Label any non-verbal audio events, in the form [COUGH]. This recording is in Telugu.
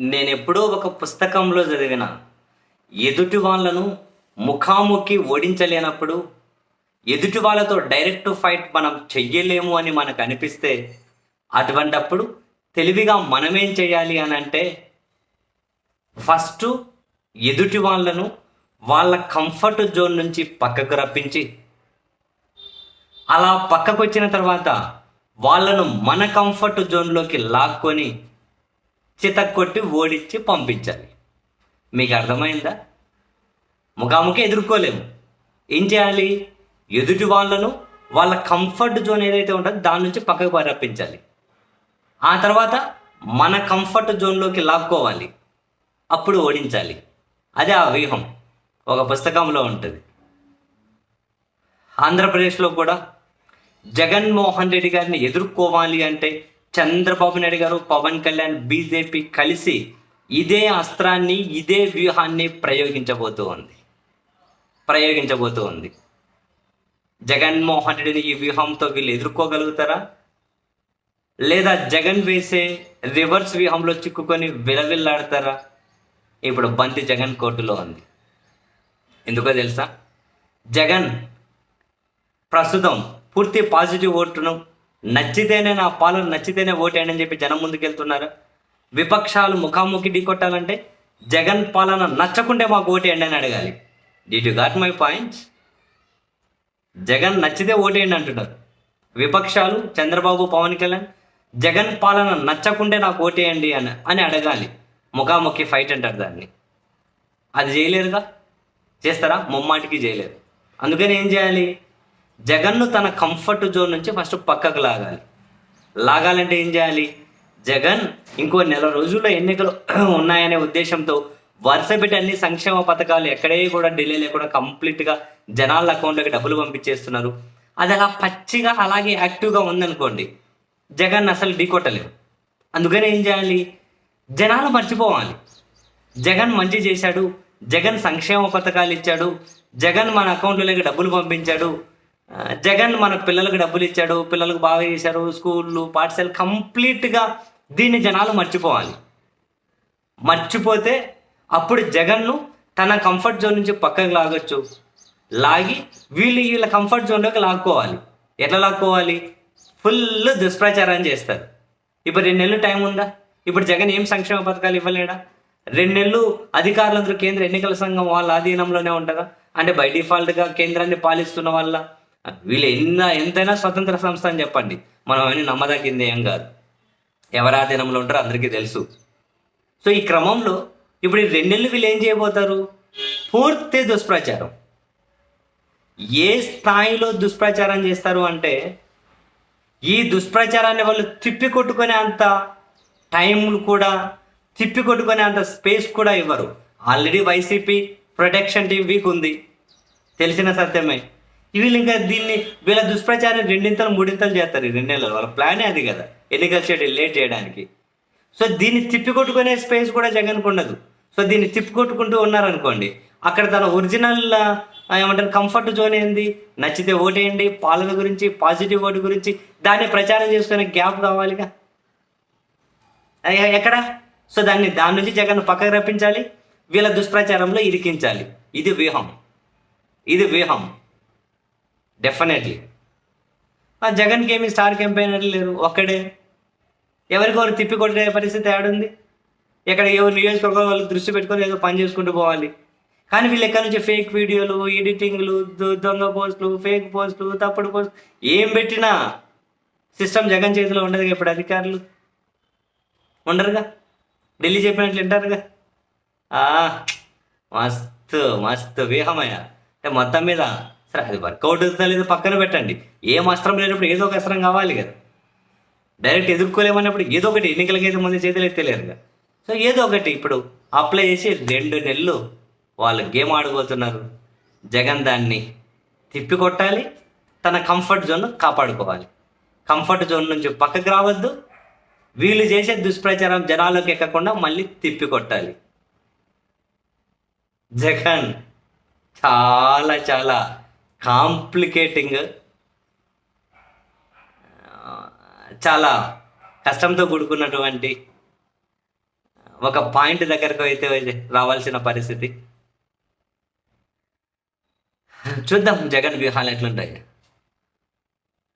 నేను ఎప్పుడో ఒక పుస్తకంలో చదివిన. ఎదుటి వాళ్ళను ముఖాముఖి ఓడించలేనప్పుడు ఎదుటి వాళ్ళతో డైరెక్ట్ ఫైట్ మనం చెయ్యలేము అని మనకు అనిపిస్తే అటువంటప్పుడు తెలివిగా మనమేం చేయాలి అని అంటే ఫస్ట్ ఎదుటి వాళ్ళను వాళ్ళ కంఫర్ట్ జోన్ నుంచి పక్కకు రప్పించి అలా పక్కకు వచ్చిన తర్వాత వాళ్ళను మన కంఫర్ట్ జోన్లోకి లాక్కొని చితక్కొట్టి ఓడించి పంపించాలి. మీకు అర్థమైందా? ముఖాముఖి ఎదుర్కోలేము. ఏం చేయాలి? ఎదుటి వాళ్ళను వాళ్ళ కంఫర్ట్ జోన్ ఏదైతే ఉంటుందో దాని నుంచి పక్కకు రప్పించాలి ఆ తర్వాత మన కంఫర్ట్ జోన్లోకి లాక్కోవాలి. అప్పుడు ఓడించాలి. అదే ఆ వ్యూహం. ఒక పుస్తకంలో ఉంటుంది. ఆంధ్రప్రదేశ్లో కూడా జగన్మోహన్ రెడ్డి గారిని ఎదుర్కోవాలి అంటే చంద్రబాబు నాయుడు గారు పవన్ కళ్యాణ్ బీజేపీ కలిసి ఇదే అస్త్రాన్ని ఇదే వ్యూహాన్ని ప్రయోగించబోతూ ఉంది ప్రయోగించబోతూ ఉంది జగన్మోహన్ రెడ్డిని ఈ వ్యూహంతో వీళ్ళు ఎదుర్కోగలుగుతారా? లేదా జగన్ వేసే రివర్స్ వ్యూహంలో చిక్కుకొని విలవిల్లాడతారా? ఇప్పుడు బంతి జగన్ కోర్టులో ఉంది. ఎందుకో తెలుసా? జగన్ ప్రస్తుతం పూర్తి పాజిటివ్ ఓటును నచ్చితేనే నా పాలన నచ్చితేనే ఓటేయండి అని చెప్పి జనం ముందుకెళ్తున్నారు. విపక్షాలు ముఖాముఖి ఢీకొట్టాలంటే జగన్ పాలన నచ్చకుంటే మాకు ఓటేయండి అని అడగాలి. Did you got my points Jagan నచ్చితే ఓటేయండి అంటున్నారు. విపక్షాలు చంద్రబాబు పవన్ కళ్యాణ్ జగన్ పాలన నచ్చకుంటే నాకు ఓటేయండి అని అని అడగాలి. ముఖాముఖి ఫైట్ అంటారు దాన్ని. అది చేయలేరుగా? చేస్తారా? ముమ్మాటికి చేయలేరు. అందుకని ఏం చేయాలి? జగన్ను తన కంఫర్ట్ జోన్ నుంచి ఫస్ట్ పక్కకు లాగాలి. లాగాలంటే ఏం చేయాలి? జగన్ ఇంకో నెల రోజుల్లో ఎన్నికలు [CLEARS THROAT] ఉన్నాయనే ఉద్దేశంతో వరుస పెట్టి అన్ని సంక్షేమ పథకాలు ఎక్కడే కూడా డిలే లేకుండా కంప్లీట్గా జనాల అకౌంట్లోకి డబ్బులు పంపించేస్తున్నారు. అది అలా పచ్చిగా అలాగే యాక్టివ్గా ఉందనుకోండి జగన్ అసలు ఢీకొట్టలేరు అందుకని ఏం చేయాలి? జనాలు మర్చిపోవాలి. జగన్ మంచి చేశాడు జగన్ సంక్షేమ పథకాలు ఇచ్చాడు జగన్ మన అకౌంట్లోకి డబ్బులు పంపించాడు జగన్ మన పిల్లలకు డబ్బులు ఇచ్చాడు పిల్లలకు బాగా చేశారు స్కూళ్ళు పాఠశాలలు కంప్లీట్గా దీన్ని జనాలు మర్చిపోవాలి. మర్చిపోతే అప్పుడు జగన్ను తన కంఫర్ట్ జోన్ నుంచి పక్కకు లాగొచ్చు. లాగి వీళ్ళు వీళ్ళ కంఫర్ట్ జోన్లోకి లాక్కోవాలి. ఎట్లా లాక్కోవాలి? ఫుల్ దుష్ప్రచారం చేస్తారు. ఇప్పుడు రెండు నెలలు టైం ఉందా? ఇప్పుడు జగన్ ఏం సంక్షేమ పథకాలు ఇవ్వలేడా? రెండు నెలలు అధికారులందరూ కేంద్ర ఎన్నికల సంఘం వాళ్ళ ఆధీనంలోనే ఉంటారా అంటే బై డిఫాల్ట్గా కేంద్రాన్ని పాలిస్తున్న వాళ్ళ వీళ్ళు ఎన్న ఎంతైనా స్వతంత్ర సంస్థ అని చెప్పండి. మనం అవన్నీ నమ్మదగింది ఏం కాదు. ఎవరాధీనంలో ఉంటారో అందరికీ తెలుసు. సో ఈ క్రమంలో ఇప్పుడు ఈ రెండు వీళ్ళు ఏం చేయబోతారు? పూర్తి దుష్ప్రచారం. ఏ స్థాయిలో దుష్ప్రచారం చేస్తారు అంటే ఈ దుష్ప్రచారాన్ని వాళ్ళు తిప్పి కొట్టుకునే అంత టైంలు కూడా తిప్పి కొట్టుకునే అంత స్పేస్ కూడా ఇవ్వరు. Already YCP protection team weak ఉంది. తెలిసిన సత్యమే. వీళ్ళు ఇంకా దీన్ని వీళ్ళ దుష్ప్రచారం రెండింతలు మూడింతలు చేస్తారు ఈ రెండు నెలలు వాళ్ళ ప్లానే అది కదా ఎన్నికల షెడ్యూల్ లేట్ చేయడానికి. సో దీన్ని తిప్పికొట్టుకునే స్పేస్ కూడా జగన్కు ఉండదు. సో దీన్ని తిప్పికొట్టుకుంటూ ఉన్నారనుకోండి అక్కడ తన ఒరిజినల్ ఏమంటారు కంఫర్ట్ జోన్ ఏంది? నచ్చితే ఓటేయండి పాలన గురించి పాజిటివ్ ఓటు గురించి దాన్ని ప్రచారం చేసుకునే గ్యాప్ కావాలిగా. ఎ- ఎక్కడ? సో దాన్ని దాని నుంచి జగన్ పక్కకు రప్పించాలి వీళ్ళ దుష్ప్రచారంలో ఇరికించాలి. ఇది వ్యూహం. ఇది వ్యూహం. డెఫినెట్లీ జగన్కి ఏమి స్టార్ క్యాంపెయినర్లు లేరు? ఒక్కడే. ఎవరికొకరు తిప్పి కొట్టే పరిస్థితి ఏడుంది ఎక్కడ ఎవరు నియోజకవర్గం వాళ్ళు దృష్టి పెట్టుకొని ఏదో పని చేసుకుంటూ పోవాలి. కానీ వీళ్ళు ఎక్కడి నుంచి ఫేక్ వీడియోలు ఎడిటింగ్లు దొంగ పోస్టులు ఫేక్ పోస్టులు తప్పుడు పోస్ట్ ఏం పెట్టినా సిస్టమ్ జగన్ చేతిలో ఉండదు ఇప్పుడు అధికారులు? ఉండరుగా? ఢిల్లీ చెప్పినట్లు వింటారుగా? మస్తు మస్తు వ్యూహమయ్య. అంటే మొత్తం మీద సరే అది వర్కౌట్ అవుతుందా లేదో పక్కన పెట్టండి. ఏం అస్త్రం లేనప్పుడు ఏదో ఒక అస్త్రం కావాలి కదా. డైరెక్ట్ ఎదుర్కోలేమన్నప్పుడు ఏదో ఒకటి ఎన్నికలకైతే ముందు చేతులు ఎత్తలేరుగా సో ఏదో ఒకటి ఇప్పుడు అప్లై చేసి రెండు నెలలు వాళ్ళు గేమ్ ఆడుకోతున్నారు. జగన్ దాన్ని తిప్పి కొట్టాలి తన కంఫర్ట్ జోన్ కాపాడుకోవాలి. కంఫర్ట్ జోన్ నుంచి పక్కకు రావద్దు. వీళ్ళు చేసే దుష్ప్రచారం జనాల్లోకి ఎక్కకుండా మళ్ళీ తిప్పి కొట్టాలి జగన్ చాలా చాలా కాంప్లికేటింగ్. చాలా కష్టంతో కూడుకున్నటువంటి ఒక పాయింట్ దగ్గరకు అయితే రావాల్సిన పరిస్థితి. చూద్దాం జగన్ వ్యూహాలు ఎట్లుంటాయి.